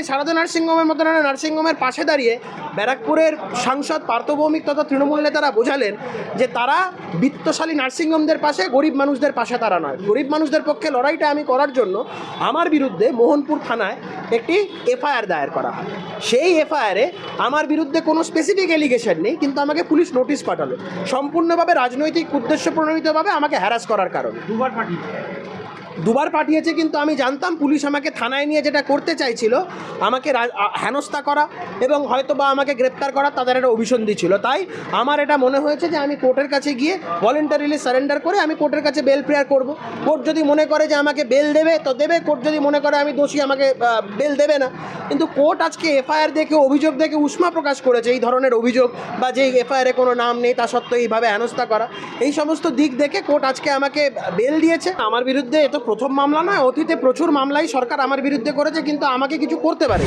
দাঁড়িয়ে সারদা নার্সিংহোমের একটা নার্সিংহোমের পাশে দাঁড়িয়ে ব্যারাকপুরের সাংসদ পার্থ ভৌমিক তথা তৃণমূল নেতারা বোঝালেন যে তারা বিত্তশালী নার্সিংহোমদের পাশে, গরিব মানুষদের পাশে তারা নয়। গরিব মানুষদের পক্ষে লড়াইটা আমি করার জন্য আমার বিরুদ্ধে মোহনপুর থানায় একটি এফআইআর দায়ের করা হয়। সেই এফআইআরে আমার বিরুদ্ধে কোনো স্পেসিফিক এলিগেশন নেই, কিন্তু আমাকে পুলিশ নোটিশ পাঠালো। সম্পূর্ণভাবে রাজনৈতিক উদ্দেশ্য প্রণোদিতভাবে আমাকে হ্যারাস করার কারণে। দুবার পাঠিয়েছে, কিন্তু আমি জানতাম পুলিশ আমাকে থানায় নিয়ে যেটা করতে চাইছিল, আমাকে হেনস্থা করা এবং হয়তো বা আমাকে গ্রেপ্তার করা তাদের একটা অভিসন্ধি ছিল। তাই আমার এটা মনে হয়েছে যে আমি কোর্টের কাছে গিয়ে ভলেন্টারিলি সারেন্ডার করে আমি কোর্টের কাছে বেল প্রেয়ার করব। কোর্ট যদি মনে করে যে আমাকে বেল দেবে, তো দেবে। কোর্ট যদি মনে করে আমি দোষী, আমাকে বেল দেবে না। কিন্তু কোর্ট আজকে এফআইআর দেখে, অভিযোগ দেখে উষ্মা প্রকাশ করেছে এই ধরনের অভিযোগ বা যে এফআইআরে কোনো নাম নেই, তা সত্ত্বেও এইভাবে হেনস্থা করা। এই সমস্ত দিক দেখে কোর্ট আজকে আমাকে বেল দিয়েছে। আমার বিরুদ্ধে এ তো প্রথম মামলা নয়, অতীতে প্রচুর মামলাই সরকার আমার বিরুদ্ধে করেছে, কিন্তু আমাকে কিছু করতে পারে